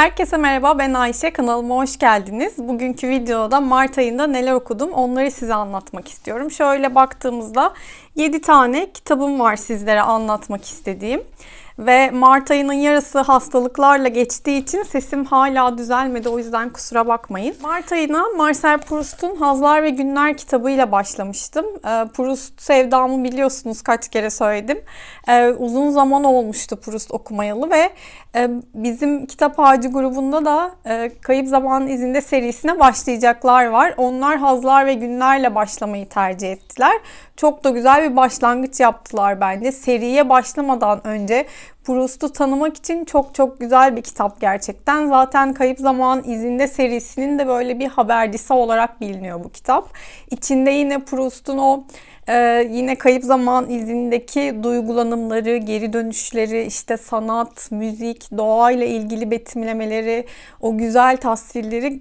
Herkese merhaba ben Ayşe kanalıma hoş geldiniz. Bugünkü videoda Mart ayında neler okudum onları size anlatmak istiyorum. Şöyle baktığımızda 7 tane kitabım var sizlere anlatmak istediğim. Ve Mart ayının yarısı hastalıklarla geçtiği için sesim hala düzelmedi. O yüzden kusura bakmayın. Mart ayına Marcel Proust'un Hazlar ve Günler kitabıyla başlamıştım. Ee, Proust sevdamı biliyorsunuz kaç kere söyledim. Ee, uzun zaman olmuştu Proust okumayalı ve e, bizim Kitap Ağacı grubunda da e, Kayıp Zaman izinde serisine başlayacaklar var. Onlar Hazlar ve Günlerle başlamayı tercih ettiler. Çok da güzel bir başlangıç yaptılar bence. Seriye başlamadan önce Proust'u tanımak için çok çok güzel bir kitap gerçekten. Zaten Kayıp Zaman izinde serisinin de böyle bir habercisi olarak biliniyor bu kitap. İçinde yine Proust'un o ee, yine kayıp zaman izindeki duygulanımları, geri dönüşleri, işte sanat, müzik, doğayla ilgili betimlemeleri, o güzel tasvirleri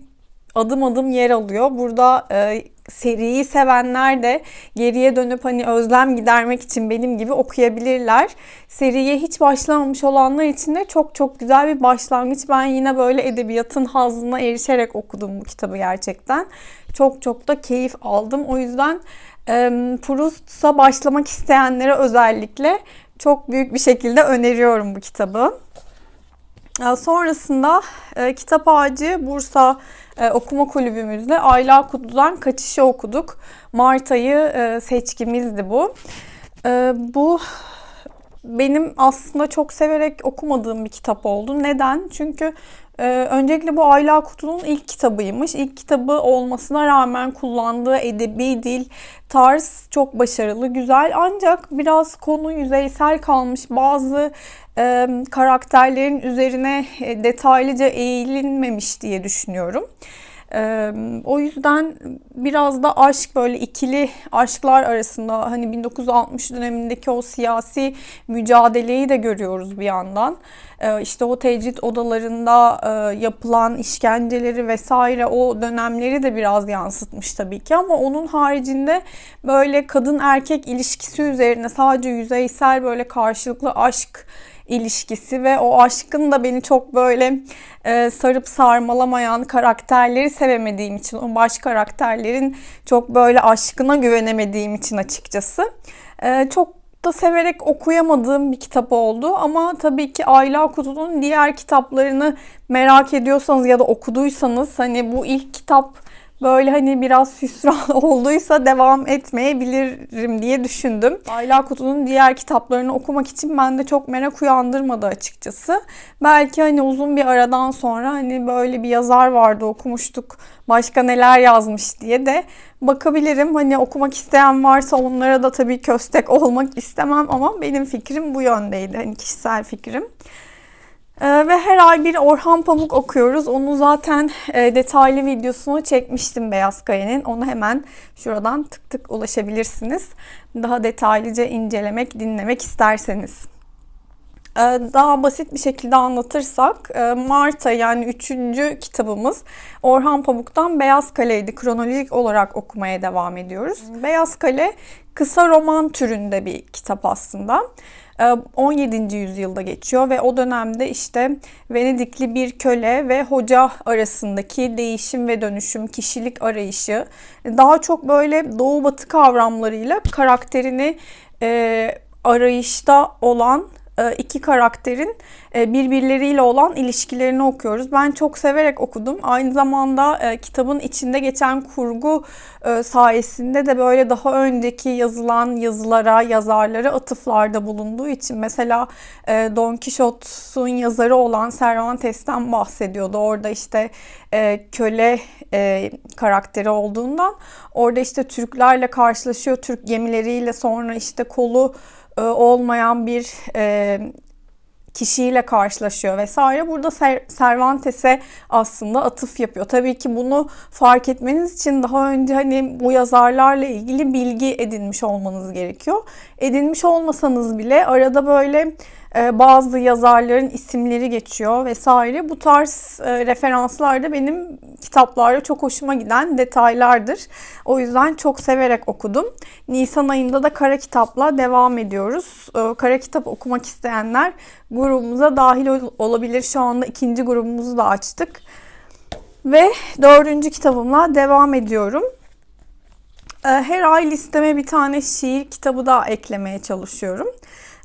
adım adım yer alıyor. Burada e, seriyi sevenler de geriye dönüp hani özlem gidermek için benim gibi okuyabilirler. Seriye hiç başlamamış olanlar için de çok çok güzel bir başlangıç. Ben yine böyle edebiyatın hazına erişerek okudum bu kitabı gerçekten. Çok çok da keyif aldım. O yüzden Proust'a başlamak isteyenlere özellikle çok büyük bir şekilde öneriyorum bu kitabı. Sonrasında e, Kitap Ağacı Bursa e, okuma kulübümüzle Ayla Kudu'dan Kaçış'ı okuduk. Mart ayı e, seçkimizdi bu. Bu benim aslında çok severek okumadığım bir kitap oldu. Neden? Çünkü e, öncelikle bu Ayla Kutu'nun ilk kitabıymış. İlk kitabı olmasına rağmen kullandığı edebi dil, tarz çok başarılı, güzel. Ancak biraz konu yüzeysel kalmış. Bazı e, karakterlerin üzerine e, detaylıca eğilinmemiş diye düşünüyorum. Ee, o yüzden biraz da aşk böyle ikili aşklar arasında hani 1960 dönemindeki o siyasi mücadeleyi de görüyoruz bir yandan. Ee, işte o tecrit odalarında e, yapılan işkenceleri vesaire o dönemleri de biraz yansıtmış tabii ki ama onun haricinde böyle kadın erkek ilişkisi üzerine sadece yüzeysel böyle karşılıklı aşk ilişkisi ve o aşkın da beni çok böyle e, sarıp sarmalamayan karakterleri sevemediğim için, o baş karakterlerin çok böyle aşkına güvenemediğim için açıkçası. E, çok da severek okuyamadığım bir kitap oldu ama tabii ki Ayla Kutu'nun diğer kitaplarını merak ediyorsanız ya da okuduysanız hani bu ilk kitap böyle hani biraz hüsran olduysa devam etmeyebilirim diye düşündüm. Ayla Kutu'nun diğer kitaplarını okumak için bende çok merak uyandırmadı açıkçası. Belki hani uzun bir aradan sonra hani böyle bir yazar vardı okumuştuk başka neler yazmış diye de bakabilirim. Hani okumak isteyen varsa onlara da tabii köstek olmak istemem ama benim fikrim bu yöndeydi. Hani kişisel fikrim. Ee, ve her ay bir Orhan Pamuk okuyoruz. Onu zaten e, detaylı videosunu çekmiştim Beyaz Kaya'nın. Onu hemen şuradan tık tık ulaşabilirsiniz. Daha detaylıca incelemek, dinlemek isterseniz. Ee, daha basit bir şekilde anlatırsak e, Marta yani üçüncü kitabımız Orhan Pamuk'tan Beyaz Kale'ydi. Kronolojik olarak okumaya devam ediyoruz. Beyaz Kale kısa roman türünde bir kitap aslında. 17. Ee, yüzyılda geçiyor ve o dönemde işte Venedikli bir köle ve hoca arasındaki değişim ve dönüşüm, kişilik arayışı daha çok böyle doğu batı kavramlarıyla karakterini e, arayışta olan e, iki karakterin e, birbirleriyle olan ilişkilerini okuyoruz. Ben çok severek okudum. Aynı zamanda e, kitabın içinde geçen kurgu sayesinde de böyle daha önceki yazılan yazılara, yazarlara atıflarda bulunduğu için mesela Don Quixote'un yazarı olan Cervantes'ten bahsediyordu. Orada işte köle karakteri olduğundan orada işte Türklerle karşılaşıyor. Türk gemileriyle sonra işte kolu e, olmayan bir e, kişiyle karşılaşıyor vesaire. Burada Cervantes'e aslında atıf yapıyor. Tabii ki bunu fark etmeniz için daha önce hani bu yazarlarla ilgili bilgi edinmiş olmanız gerekiyor. Edinmiş olmasanız bile arada böyle bazı yazarların isimleri geçiyor vesaire. Bu tarz e, referanslar da benim kitaplarda çok hoşuma giden detaylardır. O yüzden çok severek okudum. Nisan ayında da kara kitapla devam ediyoruz. E, kara kitap okumak isteyenler grubumuza dahil olabilir. Şu anda ikinci grubumuzu da açtık. Ve dördüncü kitabımla devam ediyorum. Her ay listeme bir tane şiir kitabı daha eklemeye çalışıyorum.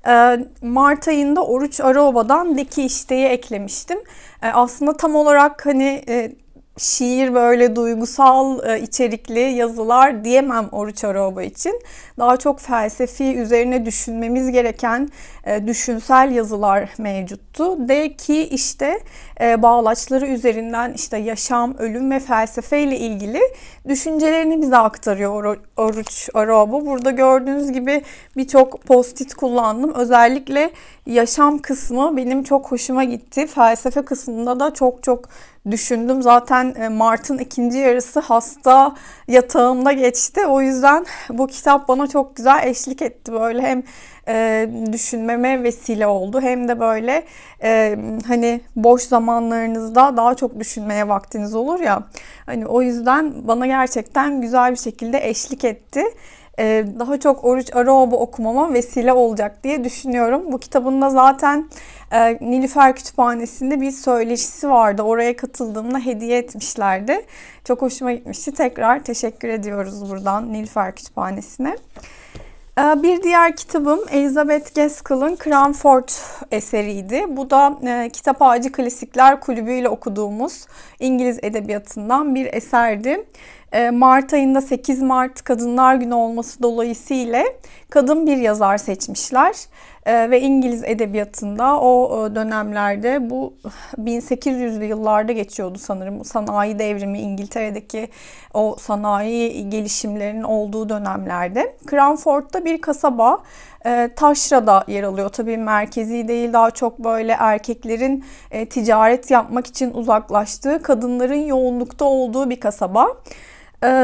Ee, Mart ayında Oruç Araoba'dan Deki İşte'yi eklemiştim. Ee, aslında tam olarak hani e, şiir böyle duygusal e, içerikli yazılar diyemem Oruç Araoba için. Daha çok felsefi üzerine düşünmemiz gereken e, düşünsel yazılar mevcuttu. De ki işte e, bağlaçları üzerinden işte yaşam, ölüm ve felsefe ile ilgili düşüncelerini bize aktarıyor Or Oruç Araoba. Burada gördüğünüz gibi birçok post-it kullandım. Özellikle yaşam kısmı benim çok hoşuma gitti. Felsefe kısmında da çok çok düşündüm. Zaten e, Mart'ın ikinci yarısı hasta yatağımda geçti. O yüzden bu kitap bana çok güzel eşlik etti. Böyle hem e, düşünmeme vesile oldu hem de böyle e, hani boş zamanlarınızda daha çok düşünmeye vaktiniz olur ya. Hani o yüzden bana gerçekten güzel bir şekilde eşlik etti. Ee, daha çok Oruç Araoba okumama vesile olacak diye düşünüyorum. Bu kitabında zaten e, Nilüfer Kütüphanesi'nde bir söyleşisi vardı. Oraya katıldığımda hediye etmişlerdi. Çok hoşuma gitmişti. Tekrar teşekkür ediyoruz buradan Nilüfer Kütüphanesi'ne. Ee, bir diğer kitabım Elizabeth Gaskell'ın Cranford eseriydi. Bu da e, Kitap Ağacı Klasikler Kulübü ile okuduğumuz İngiliz edebiyatından bir eserdi. E, Mart ayında 8 Mart Kadınlar Günü olması dolayısıyla kadın bir yazar seçmişler. E, ve İngiliz edebiyatında o e, dönemlerde bu 1800'lü yıllarda geçiyordu sanırım. Sanayi devrimi İngiltere'deki o sanayi gelişimlerinin olduğu dönemlerde. Cranford'da bir kasaba Taşra'da yer alıyor. Tabii merkezi değil daha çok böyle erkeklerin ticaret yapmak için uzaklaştığı, kadınların yoğunlukta olduğu bir kasaba.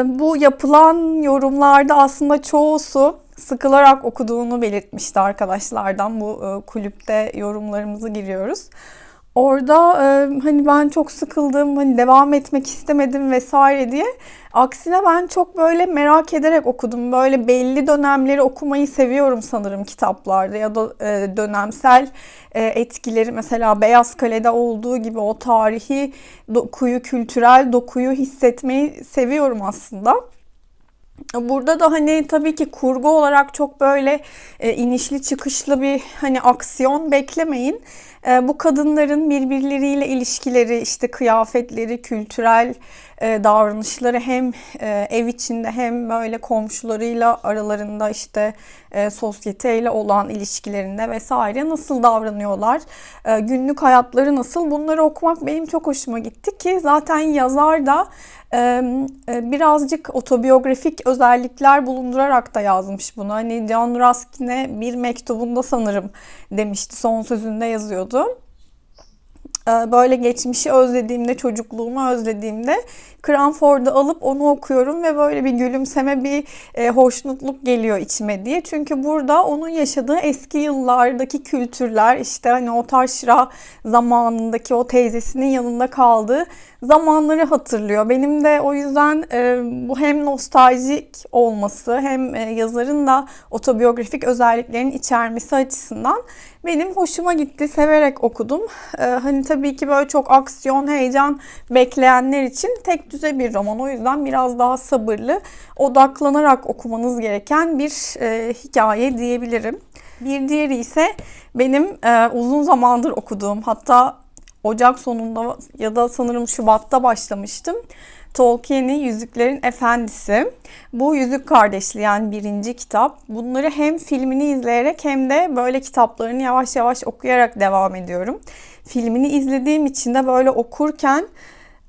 Bu yapılan yorumlarda aslında çoğusu sıkılarak okuduğunu belirtmişti arkadaşlardan. Bu e, kulüpte yorumlarımızı giriyoruz. Orada e, hani ben çok sıkıldım, hani devam etmek istemedim vesaire diye. Aksine ben çok böyle merak ederek okudum. Böyle belli dönemleri okumayı seviyorum sanırım kitaplarda ya da e, dönemsel e, etkileri mesela Beyaz Kale'de olduğu gibi o tarihi dokuyu, kültürel dokuyu hissetmeyi seviyorum aslında. Burada da hani tabii ki kurgu olarak çok böyle e, inişli çıkışlı bir hani aksiyon beklemeyin. E, bu kadınların birbirleriyle ilişkileri, işte kıyafetleri, kültürel e, davranışları hem e, ev içinde hem böyle komşularıyla aralarında işte e, sosyeteyle olan ilişkilerinde vesaire nasıl davranıyorlar, e, günlük hayatları nasıl bunları okumak benim çok hoşuma gitti ki zaten yazar da birazcık otobiyografik özellikler bulundurarak da yazmış bunu. Hani Can Raskin'e bir mektubunda sanırım demişti son sözünde yazıyordu böyle geçmişi özlediğimde, çocukluğumu özlediğimde Cranford'u alıp onu okuyorum ve böyle bir gülümseme, bir e, hoşnutluk geliyor içime diye. Çünkü burada onun yaşadığı eski yıllardaki kültürler, işte hani o taşra zamanındaki o teyzesinin yanında kaldığı zamanları hatırlıyor. Benim de o yüzden e, bu hem nostaljik olması hem e, yazarın da otobiyografik özelliklerin içermesi açısından benim hoşuma gitti. Severek okudum. E, hani tabii ki böyle çok aksiyon, heyecan bekleyenler için tek düze bir roman. O yüzden biraz daha sabırlı, odaklanarak okumanız gereken bir e, hikaye diyebilirim. Bir diğeri ise benim e, uzun zamandır okuduğum hatta Ocak sonunda ya da sanırım Şubat'ta başlamıştım. Tolkien'in Yüzüklerin Efendisi. Bu Yüzük Kardeşliği yani birinci kitap. Bunları hem filmini izleyerek hem de böyle kitaplarını yavaş yavaş okuyarak devam ediyorum. Filmini izlediğim için de böyle okurken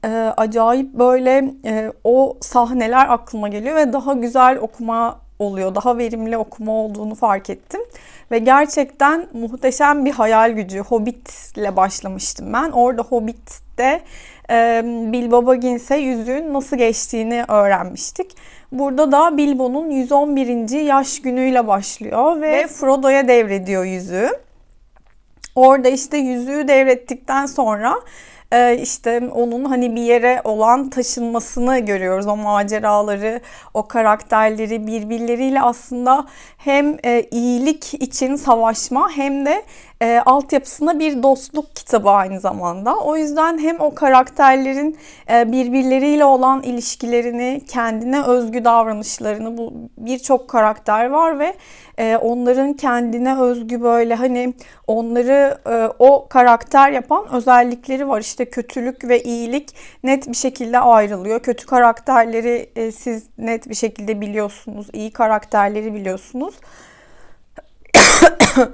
e, acayip böyle e, o sahneler aklıma geliyor ve daha güzel okuma oluyor. Daha verimli okuma olduğunu fark ettim. Ve gerçekten muhteşem bir hayal gücü. Hobbit ile başlamıştım ben. Orada Hobbit'te e, Bilbo Baggins'e yüzüğün nasıl geçtiğini öğrenmiştik. Burada da Bilbo'nun 111. yaş günüyle başlıyor ve Frodo'ya devrediyor yüzüğü. Orada işte yüzüğü devrettikten sonra işte onun hani bir yere olan taşınmasını görüyoruz. O maceraları, o karakterleri birbirleriyle aslında hem e, iyilik için savaşma hem de e, altyapısında bir dostluk kitabı aynı zamanda. O yüzden hem o karakterlerin e, birbirleriyle olan ilişkilerini, kendine özgü davranışlarını bu birçok karakter var ve e, onların kendine özgü böyle hani onları e, o karakter yapan özellikleri var. İşte kötülük ve iyilik net bir şekilde ayrılıyor. Kötü karakterleri e, siz net bir şekilde biliyorsunuz. iyi karakterleri biliyorsunuz.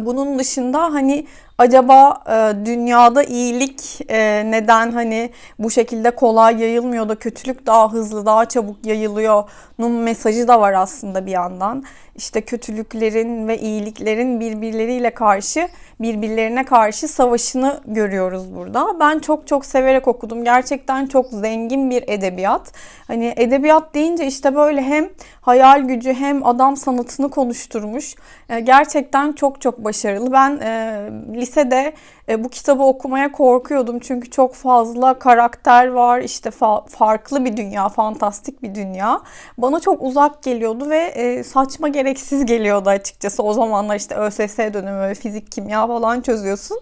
Bunun dışında hani acaba e, dünyada iyilik e, neden hani bu şekilde kolay yayılmıyor da kötülük daha hızlı, daha çabuk yayılıyor? Nun mesajı da var aslında bir yandan. İşte kötülüklerin ve iyiliklerin birbirleriyle karşı, birbirlerine karşı savaşını görüyoruz burada. Ben çok çok severek okudum. Gerçekten çok zengin bir edebiyat. Hani edebiyat deyince işte böyle hem hayal gücü hem adam sanatını konuşturmuş. E, gerçekten çok çok başarılı. Ben e, lisede e, bu kitabı okumaya korkuyordum çünkü çok fazla karakter var. İşte fa- farklı bir dünya, fantastik bir dünya. Bana çok uzak geliyordu ve e, saçma gereksiz geliyordu açıkçası. O zamanlar işte ÖSS dönemi, fizik, kimya falan çözüyorsun.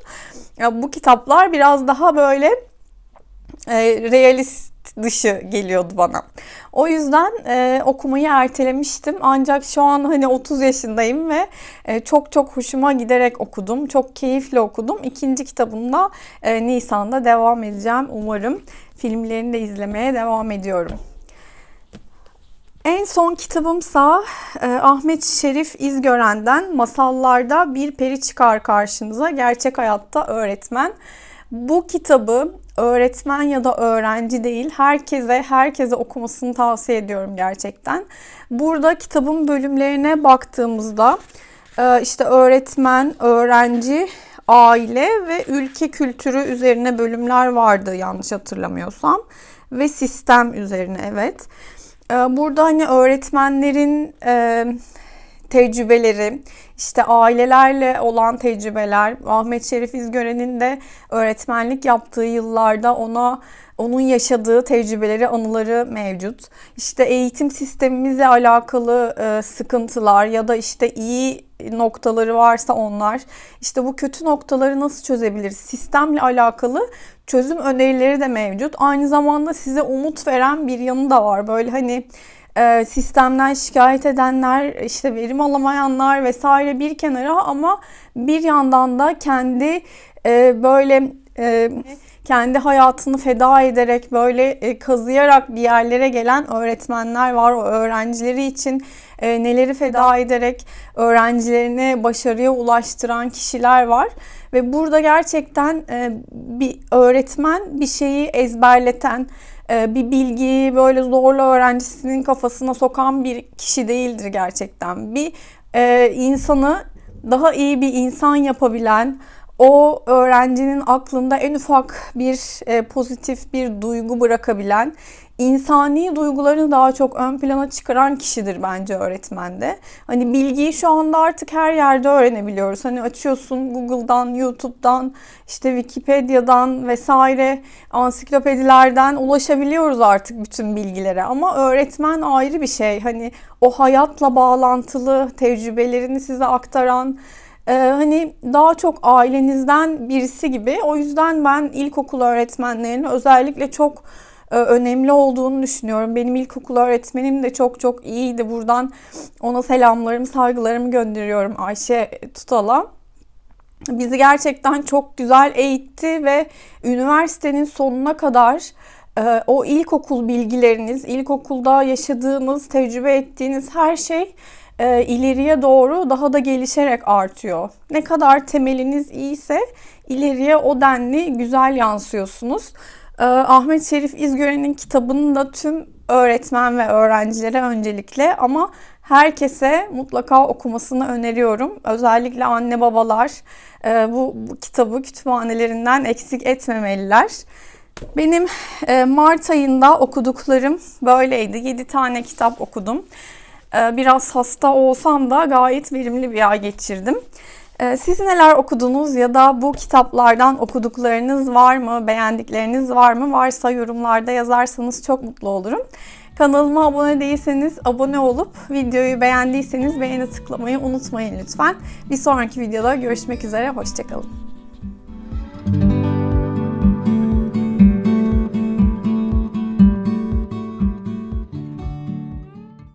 Ya bu kitaplar biraz daha böyle e, realist dışı geliyordu bana. O yüzden e, okumayı ertelemiştim. Ancak şu an hani 30 yaşındayım ve e, çok çok hoşuma giderek okudum. Çok keyifle okudum. İkinci kitabında e, Nisan'da devam edeceğim umarım. Filmlerini de izlemeye devam ediyorum. En son kitabımsa e, Ahmet Şerif İzgören'den Masallarda Bir Peri Çıkar Karşınıza Gerçek Hayatta Öğretmen. Bu kitabı öğretmen ya da öğrenci değil herkese herkese okumasını tavsiye ediyorum gerçekten. Burada kitabın bölümlerine baktığımızda e, işte öğretmen, öğrenci, aile ve ülke kültürü üzerine bölümler vardı yanlış hatırlamıyorsam ve sistem üzerine evet. E, burada hani öğretmenlerin e, tecrübeleri, işte ailelerle olan tecrübeler, Ahmet Şerif İzgören'in de öğretmenlik yaptığı yıllarda ona onun yaşadığı tecrübeleri, anıları mevcut. İşte eğitim sistemimizle alakalı e, sıkıntılar ya da işte iyi noktaları varsa onlar. İşte bu kötü noktaları nasıl çözebiliriz? Sistemle alakalı çözüm önerileri de mevcut. Aynı zamanda size umut veren bir yanı da var. Böyle hani e, sistemden şikayet edenler, işte verim alamayanlar vesaire bir kenara ama bir yandan da kendi e, böyle e, kendi hayatını feda ederek böyle kazıyarak bir yerlere gelen öğretmenler var. O öğrencileri için neleri feda ederek öğrencilerini başarıya ulaştıran kişiler var. Ve burada gerçekten bir öğretmen bir şeyi ezberleten, bir bilgiyi böyle zorla öğrencisinin kafasına sokan bir kişi değildir gerçekten. Bir e, insanı daha iyi bir insan yapabilen, o öğrencinin aklında en ufak bir e, pozitif bir duygu bırakabilen, insani duygularını daha çok ön plana çıkaran kişidir bence öğretmende. Hani bilgiyi şu anda artık her yerde öğrenebiliyoruz. Hani açıyorsun Google'dan, YouTube'dan, işte Wikipedia'dan vesaire ansiklopedilerden ulaşabiliyoruz artık bütün bilgilere. Ama öğretmen ayrı bir şey. Hani o hayatla bağlantılı tecrübelerini size aktaran, ee, hani daha çok ailenizden birisi gibi. O yüzden ben ilkokul öğretmenlerini özellikle çok e, önemli olduğunu düşünüyorum. Benim ilkokul öğretmenim de çok çok iyiydi. Buradan ona selamlarımı, saygılarımı gönderiyorum Ayşe Tutal'a. Bizi gerçekten çok güzel eğitti ve üniversitenin sonuna kadar e, o ilkokul bilgileriniz, ilkokulda yaşadığınız, tecrübe ettiğiniz her şey e, ileriye doğru daha da gelişerek artıyor. Ne kadar temeliniz iyiyse ileriye o denli güzel yansıyorsunuz. E, Ahmet Şerif İzgören'in kitabını da tüm öğretmen ve öğrencilere öncelikle ama herkese mutlaka okumasını öneriyorum. Özellikle anne babalar e, bu, bu kitabı kütüphanelerinden eksik etmemeliler. Benim e, Mart ayında okuduklarım böyleydi. 7 tane kitap okudum. Ee, biraz hasta olsam da gayet verimli bir ay geçirdim. Ee, Siz neler okudunuz ya da bu kitaplardan okuduklarınız var mı, beğendikleriniz var mı? Varsa yorumlarda yazarsanız çok mutlu olurum. Kanalıma abone değilseniz abone olup videoyu beğendiyseniz beğeni tıklamayı unutmayın lütfen. Bir sonraki videoda görüşmek üzere, hoşçakalın.